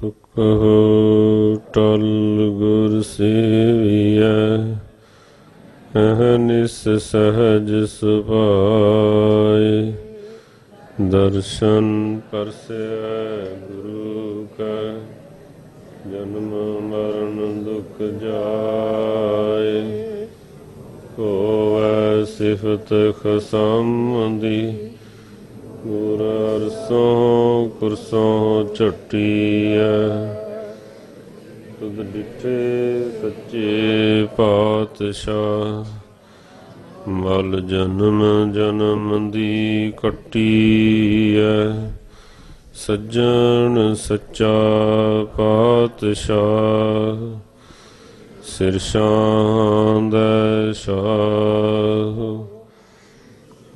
ਸੁਖ ਟਲ ਗੁਰ ਸੇਵੀਐ ਅਹਨਿਸ ਸਹਜ ਸੁਭਾਏ। ਦਰਸ਼ਨ ਪਰਸੈ ਗੁਰੂ ਕਾ, ਜਨਮ ਮਰਨ ਦੁਖ ਜਾਏ। ਹੋਵੈ ਸਿਫਤ ਖਸਮ ਦੀ ਗੁਰ ਅਰਸੋਂ ਕੁਰਸੋਂ ਝਟੀਐ। ਤੁਧ ਡਿਠੇ ਸੱਚੇ ਪਾਤਸ਼ਾਹ, ਮਲ ਜਨਮ ਜਨਮ ਦੀ ਕੱਟੀਐ। ਸੱਜਣ ਸੱਚਾ ਪਾਤਸ਼ਾਹ, ਸਿਰ ਸ਼ਾਂਦ ਸ਼ਾਹ।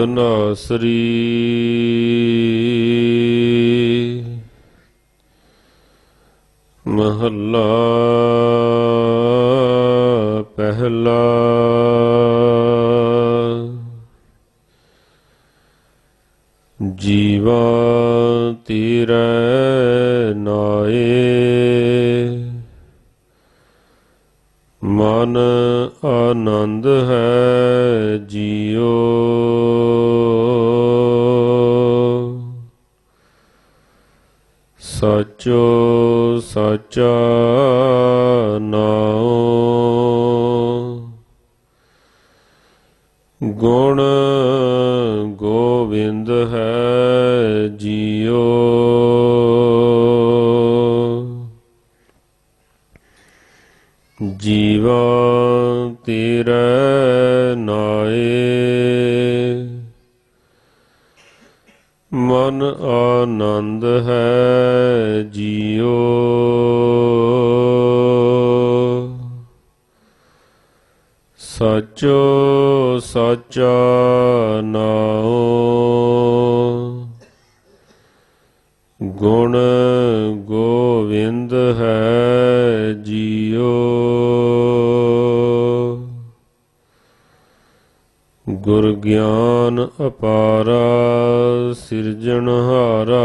ਤਨਾਸਰੀ ਮਹੱਲਾ ਪਹਿਲਾ ਜੀਵਾ ਤੀਰੈ ਨਾਏ ਮਨ ਆਨੰਦ ਹੈ ਜੀਓ। ਸਚੋ ਸਚਾ ਨਾਉ। ਗੁਣ ਆਨੰਦ ਹੈ ਜੀਓ। ਸਚੋ ਸਚਾ ਨਾਉ। ਗੁਣ ਗੋਵਿੰਦ ਹੈ। ਗੁਰ ਗਿਆਨ ਅਪਾਰਾ ਸਿਰਜਣਹਾਰਾ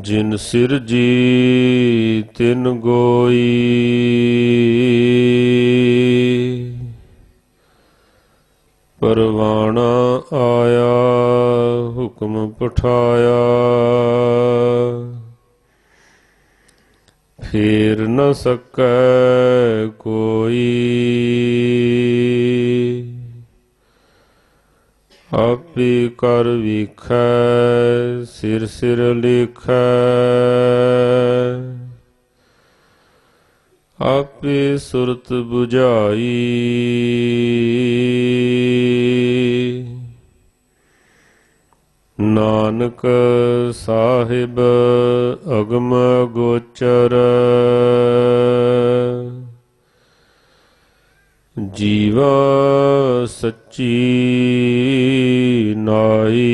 ਜਿਨ ਸਿਰਜੀ ਤਿਨ ਗੋਈ। ਪਰਵਾਣਾ ਆਇਆ, ਹੁਕਮ ਪਠਾਇਆ। ਫੇਰ ਨ ਸਕੈ ਆਪੇ ਕਰ ਵਿਖੈ, ਸਿਰ ਸਿਰ ਲਿਖੈ। ਆਪੇ ਸੁਰਤ 부ਝਾਈ ਨਾਨਕ ਸਾਹਿਬ ਅਗਮ ਗੋਚਰ। ਜੀਵਾ ਸੱਚੀ ਨਾਈ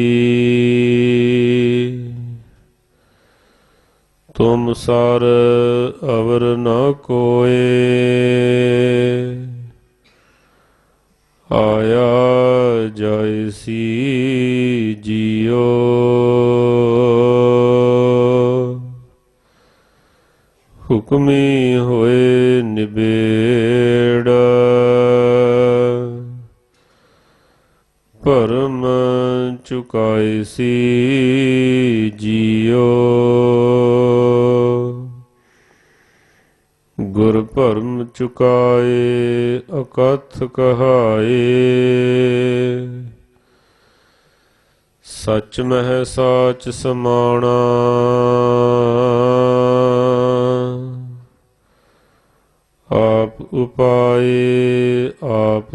ਤੁਮ ਸਰ ਅਵਰ ਨ ਕੋਏ। ਆਇਆ ਜੈਸੀ ਜੀਓ। ਹੁਕਮੀ ਹੋਏ ਨਿਬੇੜ। ਚੁਕਾਏ ਸੀ ਜੀਓ ਗੁਰ ਭਰਮ ਚੁਕਾਏ ਅਕਥ ਕਹਾਏ ਸਚ ਮਹਿ ਸਾਚ ਸਮਾਣਾ ਆਪ ਉਪਾਏ ਆਪ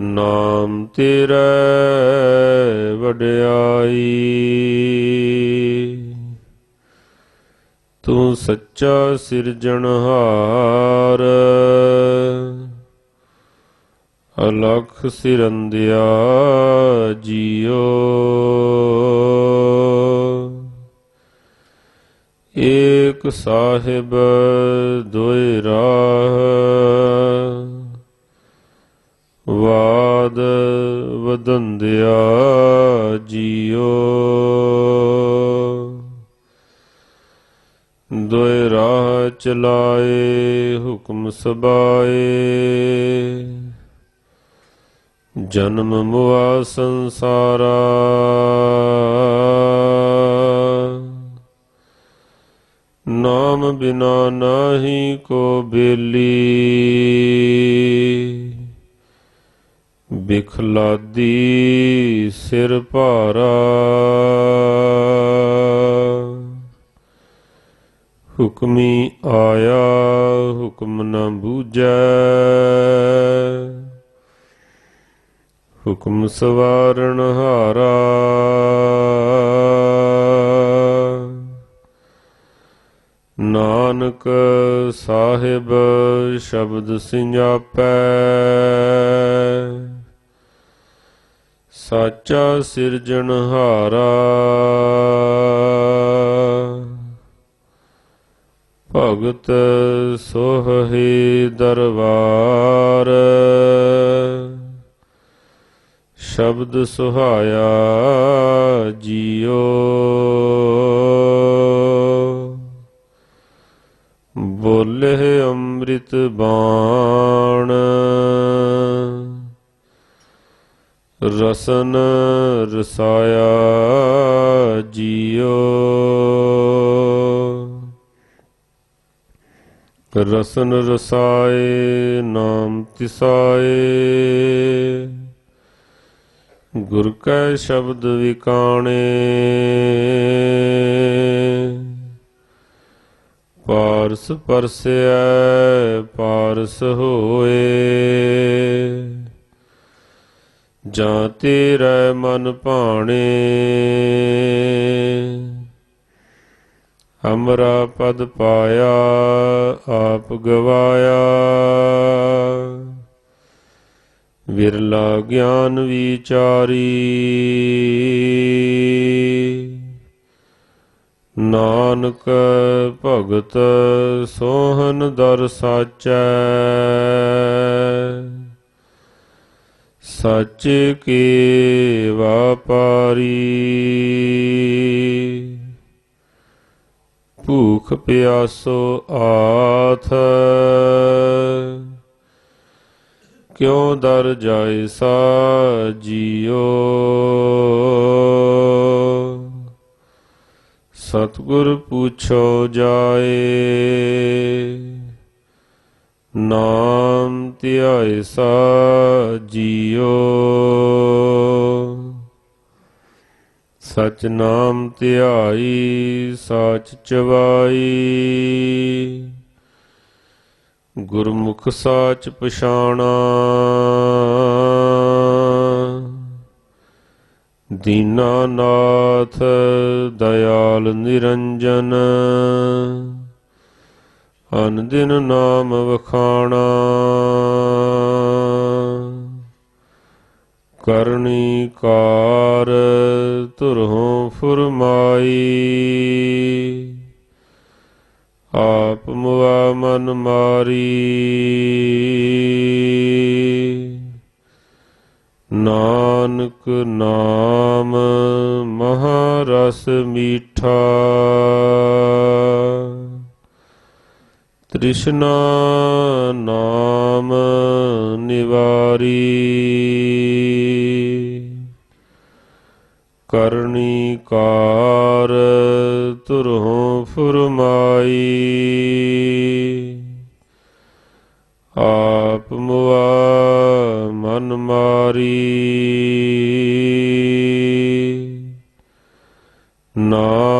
ਨਾਮ ਤੇਰਾ ਵਡਿਆਈ। ਤੂੰ ਸੱਚਾ ਸਿਰਜਣਹਾਰ ਅਲਖ ਸਿਰੰਦਿਆ ਜੀਓ। ਏਕ ਸਾਹਿਬ ਦੋਇ ਰਾਹ। ਵਾਦ ਵਦੰਦਿਆ ਜੀਓ। ਦੋਇ ਰਾਹ ਚਲਾਏ, ਹੁਕਮ ਸਬਾਏ। ਜਨਮ ਮੁਆ ਸੰਸਾਰਾ। ਨਾਮ ਬਿਨਾ ਨਾਹੀ ਕੋ ਬੇਲੀ। ਬਿਖਲਾਦੀ ਸਿਰ ਭਾਰਾ। ਹੁਕਮੀ ਆਇਆ, ਹੁਕਮ ਨ ਬੂਝੈ। ਹੁਕਮ ਸਵਾਰਣ ਹਾਰਾ। ਨਾਨਕ ਸਾਹਿਬ ਸ਼ਬਦ ਸਿੰਜਾਪੈ ਸਾਚਾ ਸਿਰਜਣਹਾਰਾ ਭਗਤ ਸੋਹੇ ਦਰਬਾਰ। ਸ਼ਬਦ ਸੁਹਾਇਆ ਜੀਓ। ਬੋਲੇ ਅੰਮ੍ਰਿਤ ਬਾਣ। ਰਸਨ ਰਸਾਇਆ ਜੀਓ। ਰਸਨ ਰਸਾਏ, ਨਾਮ ਤਿਸਾਏ। ਗੁਰ ਕੈ ਸ਼ਬਦ ਵਿਕਾਣੇ। ਪਾਰਸ ਪਰਸੈ ਪਾਰਸ ਹੋਏ। ਜਾਂ ਤੇਰੇ ਮਨ ਭਾਣੇ। ਅਮਰਾ ਪਦ ਪਾਇਆ, ਆਪ ਗਵਾਇਆ। ਵਿਰਲਾ ਗਿਆਨ ਵਿਚਾਰੀ। ਨਾਨਕ ਭਗਤ ਸੋਹਨ ਦਰ ਸਾਚੈ। ਸੱਚ ਕੇ ਵਾਪਾਰੀ। ਭੂਖ ਪਿਆਸੋ ਆਥ ਕਿਉ ਦਰ ਜਾਏ ਸਾ ਜੀਓ ਸਤਿਗੁਰ ਪੁੱਛੋ ਜਾਏ। ਨਾਮ ਧਿਆਏ ਸਾ ਜੀਓ। ਸਚ ਨਾਮ ਧਿਆਈ, ਸਾਚ ਚਵਾਈ। ਗੁਰਮੁਖ ਸਾਚ ਪਛਾਣਾ। ਦੀਨਾਨਾਥ ਦਇਆਲ ਨਿਰੰਜਨ। ਅਨ ਦਿਨ ਨਾਮ ਵਖਾਣਾ। ਕਰਨੀ ਕਾਰ ਧੁਰਹੋਂ ਫੁਰਮਾਈ। ਆਪ ਮੁਆ ਮਨ ਮਾਰੀ। ਨਾਨਕ ਨਾਮ ਮਹਾਰਸ ਮੀਠਾ। ਤ੍ਰਿਸ਼ਨਾ ਨਾਮ ਨਿਵਾਰੀ। ਕਰਨੀ ਕਾਰ ਤੁਰਹੋਂ ਫੁਰਮਾਈ। ਆਪ ਮੁਆ ਮਨ ਮਾਰੀ। ਨਾ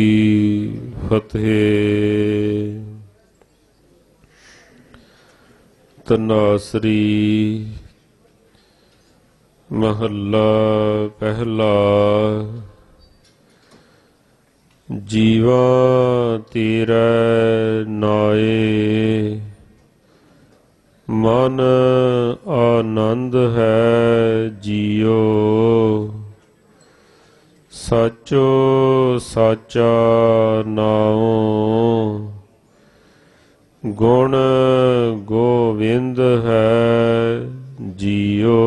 ਫਤਿਹ ਤਨਾਸਰੀ ਮਹੱਲਾ ਪਹਿਲਾ। ਜੀਵਾ ਤੇਰੇ ਨਾਏ। ਮਨ ਆਨੰਦ ਹੈ ਜੀਓ। ਸਚੋ ਸਾਚਾ ਨਾਉ। ਗੁਣ ਗੋਵਿੰਦ ਹੈ ਜੀਓ